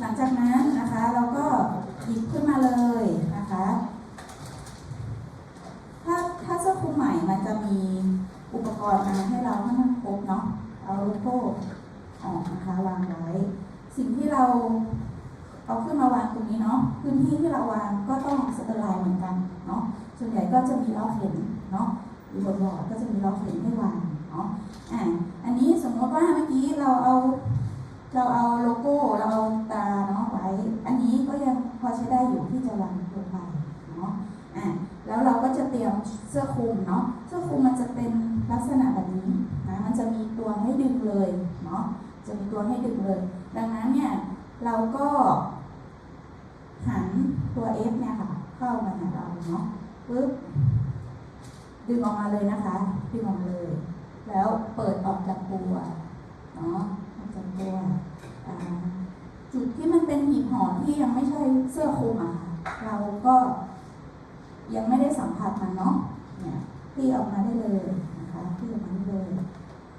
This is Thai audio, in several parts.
หลังจากนั้นนะคะเราก็หยิบขึ้นมาเลยนะคะถ้าถ้าเสื้อคลุมใหม่มันจะมีอุปกรณ์มาให้เราให้มันครบเนาะเอาโลโก้ออกนะคะวางไว้ สิ่งที่เราเอาขึ้นมาวางตรงนี้เนาะพื้นที่ที่เราวางก็ต้องสเตอร์ไลน์เหมือนกันเนาะส่วนใหญ่ก็จะมีล้อเข็นเนาะอยู่บนบอร์ดก็จะมีล้อเข็นให้วางเนาะอ่าอันนี้สมมติว่าเมื่อกี้เราเอา เราเอาโลโก้เราเอาตาเนาะไว้ อันนี้ก็ยังพอใช้ได้อยู่ที่จะวางลงไปเนาะอ่าแล้วเราก็จะเตรียมเสื้อคลุมเนาะเสื้อคลุมมันจะเป็นลักษณะแบบนี้นะมันจะมีตัวให้ดึงเลยเนาะจะมีตัวให้ดึงเลย ดังนั้นเนี่ยเราก็หันตัว F เนี่ยค่ะ เข้ามาหาเราเนาะปึ๊บดึงออกมาเลยนะคะ ดึงออกมาเลย แล้วเปิดออกจากตัวเนาะ จากตัวอ่าจุดที่มันเป็นหีบห่อที่ยังไม่ใช่เสื้อคลุมอะค่ะเราก็ยังไม่ได้สัมผัสมันเนาะเนี่ยที่ออกมาได้เลยนะคะที่ออกมาได้เลย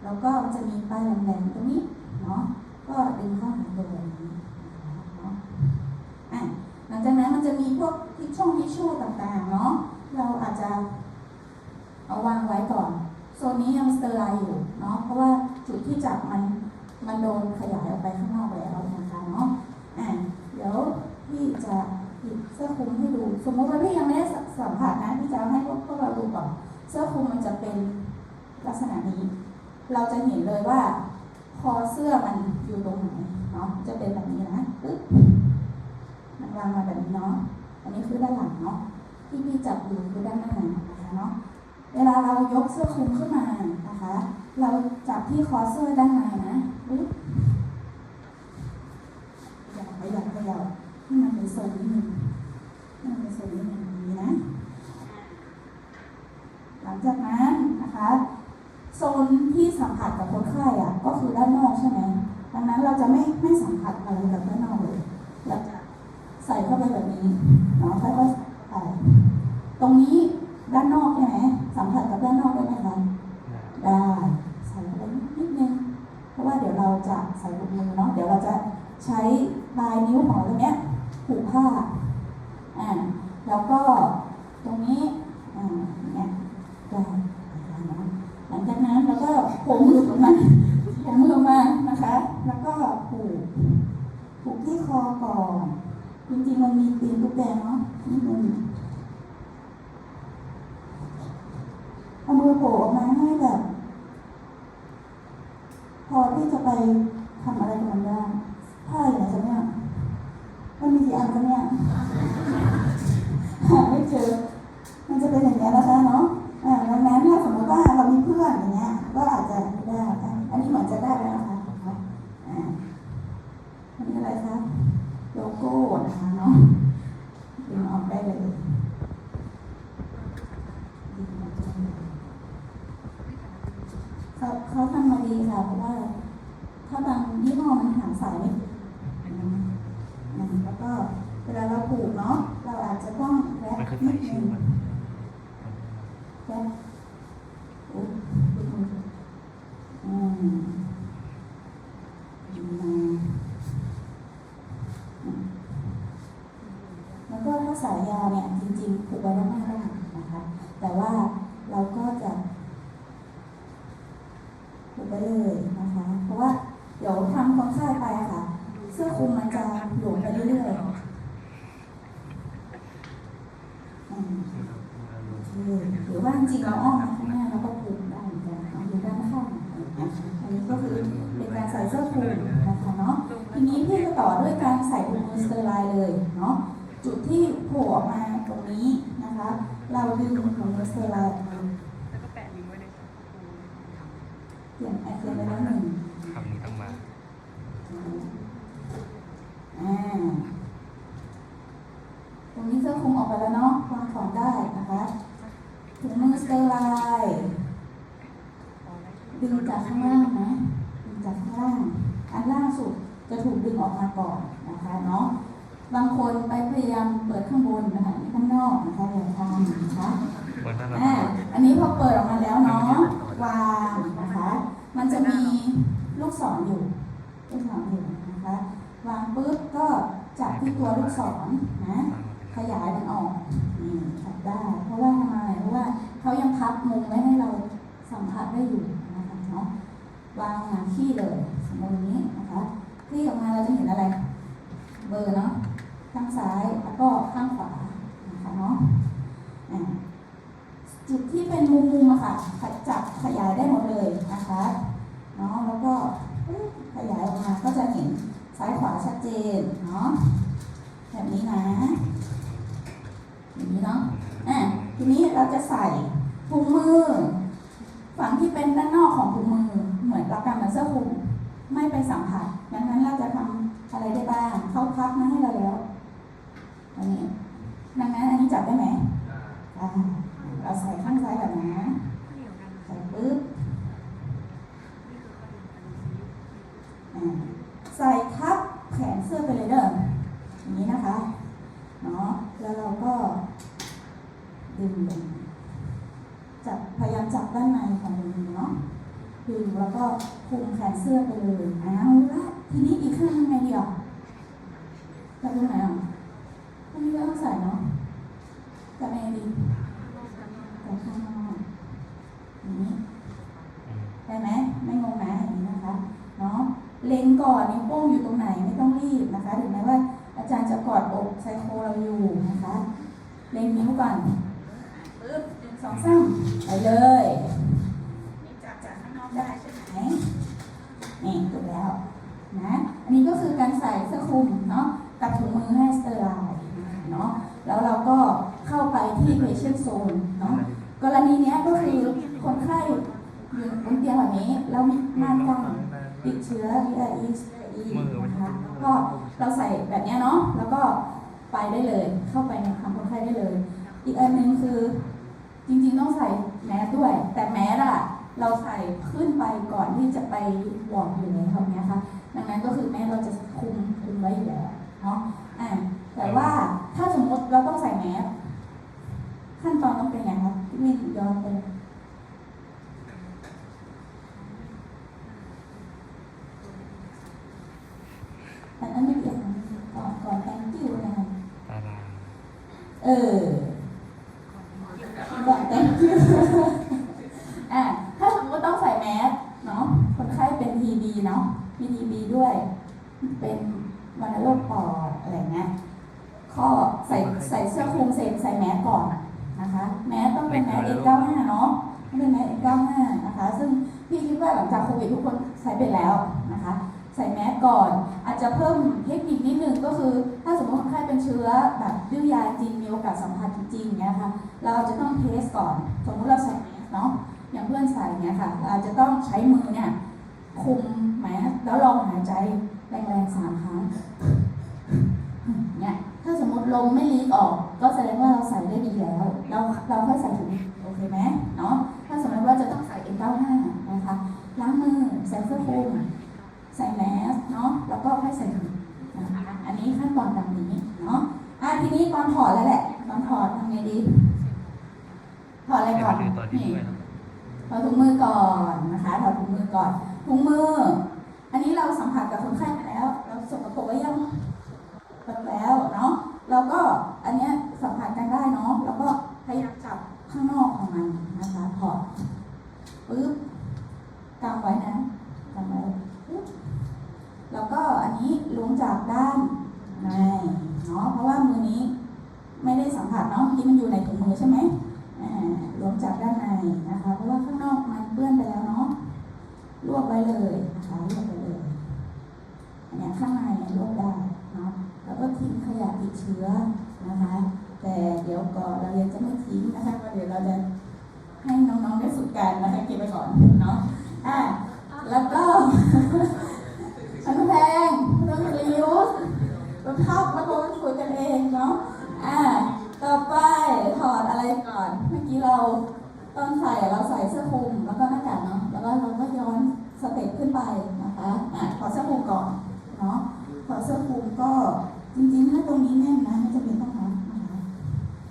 แล้วก็มันจะมีปลายแหลมๆตรงนี้เนาะก็ดึงเข้าหาตัวแบบนี้นะคะเนาะอะหลังจากนั้นมันจะมีพวกทิชช่องทิชชู่ต่างๆเนาะเราอาจจะเอาวางไว้ก่อนโซนนี้ยังสเตอร์ไลน์อยู่เนาะเพราะว่าจุดที่จับมัน มันโดนขยายออกไปข้างนอกแล้วนะคะเนาะอะเดี๋ยวพี่จะหยิบเสื้อคลุมให้ดู สมมติว่าพี่ยังไม่ได้สัมผัสนะพี่จะให้พวกพวกเราดูก่อนเสื้อคลุมมันจะเป็นลักษณะนี้ เราจะเห็นเลยว่า คอเสื้อมันอยู่ตรงไหนเนาะจะเป็นแบบนี้นะปึ๊บมันวางมาแบบนี้เนาะอันนี้คือด้านหลังเนาะที่พี่จับอยู่คือด้านหน้านะคะเนาะเวลาเรายกเสื้อคลุมขึ้นมานะคะ เราจับที่คอเสื้อด้านในนะปึ๊บอย่าขยับขยับให้มันเป็นโซนนิดนึงให้มันเป็นโซนนิดนึงนี้นะ หลังจากนั้นนะคะโซนที่สัมผัสกับคนไข้อะก็คือด้านนอกใช่ไหมดังนั้นเราจะไม่ไม่สัมผัสอะไรกับด้านนอกเลยเราจะใส่เข้าไปแบบนี้เนาะค่อยๆใส่ตรงนี้อกใช่ไหมสัมผัสกับด้านนอกได้ไหมคะได้ใส่เข้าไปนิดนึงเพราะว่าเดี๋ยวเราจะ ใส่ลูกมือเนาะเดี๋ยวเราจะใช้ปลายนิ้วของตรงเนี้ยผูกผ้าอ่าแล้วก็ตรงนี้อ่าเนี่ยได้นะคะเนะหลังจากนั้นเราก็โผมมือออกมาโผมมือออกมานะคะ แล้วก็ผูกผูกที่คอก่อนจริงๆมันมีตีนตุ๊กแกเนาะนิดนึงเอามือโผล่ออกมาให้แบบ พอที่จะไป อะไรกับมันได้ผ้าอยู่ไหนจ๊ะเนี่ยมันมีกี่อันจ๊ะเนี่ยหาไม่เจอ มันจะเป็นอย่างนี้ยนะคะเนาะ อ่าดังนั้นถ้าสมมติว่าเรามีเพื่อนอย่างเงี้ย ก็อาจจะไม่ได้อะอันนี้เหมือนจะได้แล้วนะคะอ่าอันนี้อะไรคะโลโก้นะคะเนาะดึงออกได้เลยดึงออกได้เลยเขาเขาทำมาดีค่ะ เพราะว่า ถ้าบางยี่ห้อมันหางสายไม่ถึงอ่าแล้วก็เวลาเราผูกเนาะ เราอาจจะต้องแรป มันคือ นิ สา ด ย นึ ชื่อง มัน แป๊บโอ้ยอืมอยู่มาอืมแล้วก็ถ้าสายยาวเนี่ย จริงๆผูกไว้ด้านหน้าได้นะคะ แต่ว่าเราก็จะผูก ไปเลยนะคะ เพราะว่าเดี๋ยวทำคนไข้ไปอะค่ะ เสื้อคลุมมันจะหลวมไปเรื่อยๆหรือว่าจริงเราอ้อมข้างหน้าแล้วก็ผูกได้เหมือนกันเอาอยู่ด้านข้างอันนี้ก็คือเป็นการใส่เสื้อคลุมนะคะเนาะทีนี้พี่จะต่อด้วยการใส่ถุงมือสเตอร์ไลน์เลยเนาะจุดที่โผล่ออกมาตรงนี้นะคะ เราดึงถุงมือสเตอร์ไลน์ออกมา แล้วก็แปะลิงก์ไว้ในแชท เขียนไอเขียนไปแล้วหนึ่งคำนี้ต้องมาอ่าตรงนี้เสื้อคลุมออกไปแล้วเนาะวางของได้นะคะถุงมือสเตอร์ไลน์ดึงจากข้างล่างนะดึงจากข้างล่าง อันล่างสุดจะถูกดึงออกมาก่อนนะคะเนาะบางคนไปพยายามเปิดข้างบนนะคะนี่ข้างนอกนะคะอย่าทำนะคะเหมือนนั่นแหละอ่าอันนี้พอเปิดออกมาแล้วเนาะ วางนะคะ มันจะมีลูกศรอยู่ ลูกศรอยู่นะคะ วางปุ๊บก็จับที่ตัวลูกศรนะ ขยายมันออกนี่จับได้ เพราะว่าทำไมเพราะว่าเขายังพับมุมไว้ให้เราสัมผัสได้อยู่นะคะเนาะ วางหนาที่เลยสมมตินี้นะคะคลี่ออกมาเราจะเห็นอะไร เบอร์เนาะ ข้างซ้ายแล้วก็ข้างขวานะคะเนาะ ที่เป็นมุมมุมๆอะค่ะจับขยายได้หมดเลยนะคะเนาะแล้วก็ขยายออกมาก็จะเห็นซ้ายขวาชัดเจนเนาะแบบนี้นะอย่างนี้เนาะอะทีนี้เราจะใส่ถุงมือ ฝั่งที่เป็นด้านนอกของถุงมือ เหมือนกับการเหมือนเสื้อคลุมไม่ไปสัมผัสดังนั้นเราจะทำอะไรได้บ้างเข้าพับมาให้เราแล้วอันนี้ดังนั้นอันนี้จับได้ไหมอ่า เราใส่ข้างซ้ายแบบนี้เหนียวกันใส่ปึ๊บใส่ทับแขนเสื้อไปเลยเด้ออย่างนี้นะคะเนาะแล้วเราก็ดึงลงจับพยายามจับด้านในของมือเนาะดึงแล้วก็คุมแขนเสื้อไปเลยเอาละทีนี้อีกข้างหนึงไงดีอะจับตรงไหนอะตรงนี้ก็ต้องใส่เนาะจับยังไงดีจับข้างนอกอย่างนี้ ได้ไหมไม่งงนะอย่างนี้นะคะเนาะเล็งก่ อนนิ้วโป้งอยู่ตรงไหนไม่ต้องรีบนะคะถึงแม้ว่า อาจารย์จะกอดอกไซโคเราอยู่นะคะเล็งนิ้วก่อนปึ๊บหนึ่งสองสามไปเลยนี่จับจากข้างนอกได้ใช่ไหมนี่ถูกแล้วนะอันนี้ก็คือการใส่เสื้อคลุมเนาะกับถุงมือให้สเตอร์ไลน์เนาะแล้วเราก็เข้าไปที่ patient zone เนาะกรณีนี้ก็คือคนไข้อยู่บนเตียงแบบนี้แล้วมีม่านกั้น ติดเชื้อ VIE นะคะก็เราใส่แบบเนี้ยเนาะแล้วก็ไปได้เลย เข้าไปในทำคนไข้ได้เลย อีกอันหนึ่งคือจริงๆต้องใส่แมสด้วย แต่แมสอะเราใส่ขึ้นไปก่อนที่จะไปวอร์ดอยู่ในห้องเนี้ยค่ะดังนั้นก็คือแมสเราจะคุมคุมไว้อยู่แล้วเนาะอ่าแต่ว่าถ้าสมมติเราต้องใส่แมสขั้นตอนต้องเป็นยังไงคะพี่วินย้อนไป อันนั้นไม่เกี่ยวกันก่อนก่อน thank you นะคะ ตาราง เออก่อน thank you อะถ้าสมมติต้องใส่แมสเนาะคนไข้เป็น TB เนาะมี TB ด้วย เป็นวัณโรคปอดอะไรเงี้ยข้อใส่ใส่เสื้อคลุมเสร็จใส่แมสก่อนนะคะ แมสต้องเป็นแมส N95 เนาะต้องเป็นแมส N95 นะคะ ซึ่งพี่คิดว่าหลังจากโควิดทุกคนใช้ไปแล้วนะคะ ใส่แมสก่อน อาจจะเพิ่มเทคนิคนิดนึงก็คือ ถ้าสมมติคนไข้เป็นเชื้อแบบดื้อยาจริงมีโอกาสสัมผัสจริงเนี้ยค่ะเราจะต้องเทสก่อน สมมติเราใส่แมสเนาะอย่างเพื่อนใส่เนี้ยค่ะเราอาจจะต้องใช้มือเนี่ยคุมแมสแล้วลองหายใจแรงๆสามครั้งเนี่ยถ้าสมมติลมไม่ลีกออก ก็แสดงว่าเราใส่ได้ดีแล้ว ตอนถอดแล้วแหละ ตอนถอดทำไงดี ถอดอะไรให้ก่อมานดูตอนนี้นี่ด้วยนะถอดถุงมือก่อนนะคะ ถอดถุงมือก่อน ถุงมือ อันนี้เราสัมผัสกับคนไข้มาแล้ว เราสกปรกไว้ยังสกปรกแล้วเนาะ แล้วก็อันเนี้ยสัมผัสกันได้เนาะ แล้วก็พยายามจับข้างนอกของมันนะคะ ถอดปึ๊บกำไว้นะกำไว้ปึ๊บแล้วก็อันนี้ล้วงจากด้านในเนาะ เพราะว่ามือนี้ไม่ได้สัมผัสเนาะเมื่อกี้มันอยู่ในถุงมือใช่ไหม อ่าลวมจากด้านในนะคะ เพราะว่าข้างนอกมันเปื้อนไปแล้วเนาะ ลวกไว้เลยนะคะลวกไปเลยอันนี้ข้างในเนี่ยลวกได้เนาะแล้วก็ทิ้งขยะติดเชื้อนะคะ แต่เดี๋ยวก่อนเรายังจะไม่ทิ้งนะคะเพราะเดี๋ยวเราจะให้น้องๆได้ฝึกการนะคะเก็บไปก่อนเนาะอ่าแล้วก็มันแพงต้องรียูสมันเข้ามาโดนคุยกันเองเนาะอ่าต่อไปถอดอะไรก่อน เมื่อกี้เราตอนใส่เราใส่เสื้อคลุมแล้วก็หน้ากากเนาะแล้วก็เราก็ย้อน สเต็ปขึ้นไปนะคะขอเสื้อคลุมก่อนเนาะขอเสื้อคลุมก็จริงๆ ถ้าตรงนี้แน่นนะไม่จำเป็นต้องนะนะคะ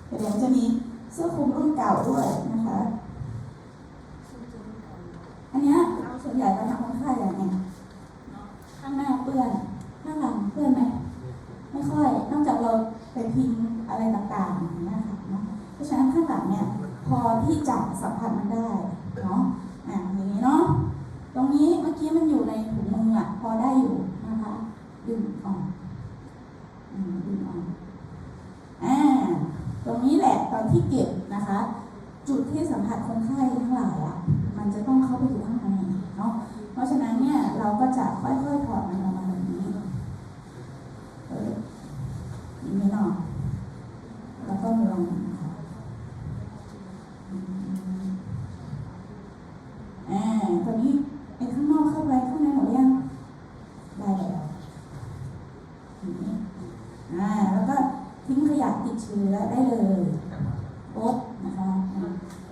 เดี๋ยวจะมีเสื้อคลุมรุ่นเก่าด้วยนะคะ อันนี้ส่วนใหญ่เราทำคนไข้อย่างเนี้ยข้างหน้าเปื้อนข้างหลังเปื้อนไหมไม่ค่อยนอกจากเราไปพิมอะไรต่างๆอย่างนี้ค่ะเพราะฉะนั้นข้างหลังเนี่ยพอที่จะสัมผัสมันได้ จุดที่สัมผัสคนไข้ทั้งหลายอะมันจะต้องเข้าไปอยู่ข้างในเนาะเพราะฉะนั้นเนี่ยเราก็จะค่อยๆถอดมันออกมาแบบนี้เอออย่างนี้เนาะแล้วก็ลอืมอ่าตอนนี้ไอ้ข้างนอกเข้าไปข้างในหมดยังได้แล้วอ่างนี้อ่าแล้วก็ทิ้งขยะติดเชื้อได้เลยโอ๊ะ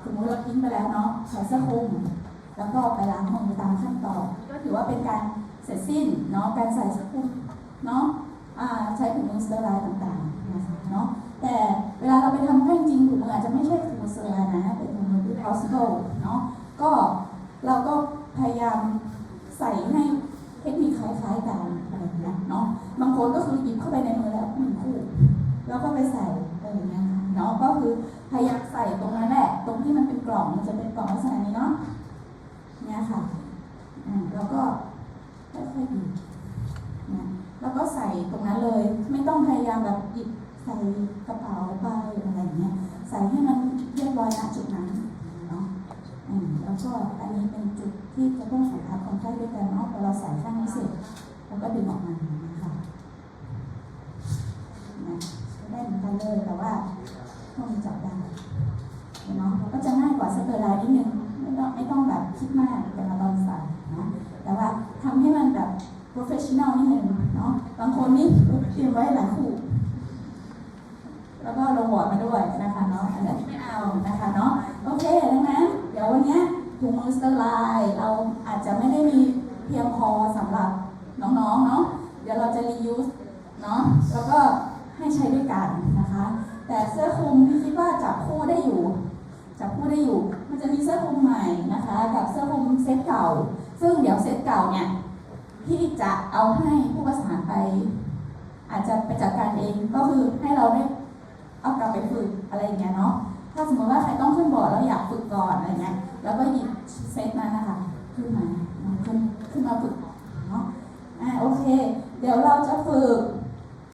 สมมติเราทิ้งไปแล้วเนาะใส่เสื้อคลุมแล้วก็ไปล้างมือตามขั้นตอนก็ถือว่าเป็นการเสร็จสิ้นเนาะการใส่เสื้อคลุมเนาะใช้ถุงมือสเตอร์ไลน์ต่างๆนะคะเนาะแต่เวลาเราไปทำให้จริงถุงมืออาจจะไม่ใช่ถุงมือสเตอร์ไลน์นะเป็นถุงมือที่ possible เนาะก็เราก็พยายามใส่ให้เทคนิคคล้ายๆกันอะไรอย่างเงี้ยเนาะบางคนก็คือหยิบเข้าไปในมือแล้วหนึ่งคู่ แล้วก็ไปใส่อะไรอย่างเงี้ยเนาะก็คือพยายามใส่ตรงนั้นแหละ ตรงที่มันเป็นกล่องมันจะเป็นกล่องลักษณะนี้เนาะเนี่ยค่ะอ่าแล้วก็ค่อยๆบีบนะแล้วก็ใส่ตรงนั้นเลย ไม่ต้องพยายามแบบหยิบ ใส่กระเป๋าไปอะไรอย่างเงี้ยใส่ให้มันเรียบร้อยณจุดนั้นเนาะอืมแล้วก็อันนี้เป็นจุดที่จะต้องสัมผัสคนไข้ด้วยกันเนาะพอเราใส่ข้างนี้เสร็จแล้วก็ดึงออกมานะคะนะได้เหมือนกันเลยแต่ว่าห้องจับได้เนาะก็จะง่ายกว่าสเตอร์ไลน์นิดนึงไม่ต้องไม่ต้องแบบคิดมากเวลาตอนใส่นะแต่ว่าทำให้มันแบบ professional นิดนึงเนาะบางคนนี่เตรียมไว้หลายคู่ วอร์ดมาด้วยนะคะเนาะอันนั้ไม่เอานะคะเนาะโอเคดังนั้นเดี๋ยววันนี้ถุงมือสเตอร์ไลน์เราอาจจะไม่ได้มีเพียงพอสำหรับน้องๆเนาะเดี๋ยวเราจะ reuse เนาะแล้วก็ให้ใช้ด้วยกันนะคะ แต่เสื้อคลุมที่คิดว่าจับคู่ได้อยู่จับคู่ได้อยู่ มันจะมีเสื้อคลุมใหม่นะคะกับเสื้อคลุมเซตเก่า ซึ่งเดี๋ยวเซตเก่าเนี่ยพี่จะเอาให้ผู้ประสานไป อาจจะไปจัดการเองก็คือให้เราได้ เอากลับไปฝึกอะไรอย่างเงี้ยเนาะถ้าสมมติว่าใครต้องขึ้นบอร์ดแล้วอยากฝึกก่อนอะไรเงี้ยแล้วก็หยิบเซตนั้นนะคะขึ้นมาขึ้นขึ้นมาฝึกเนาะอ่าโอเค เดี๋ยวเราจะฝึก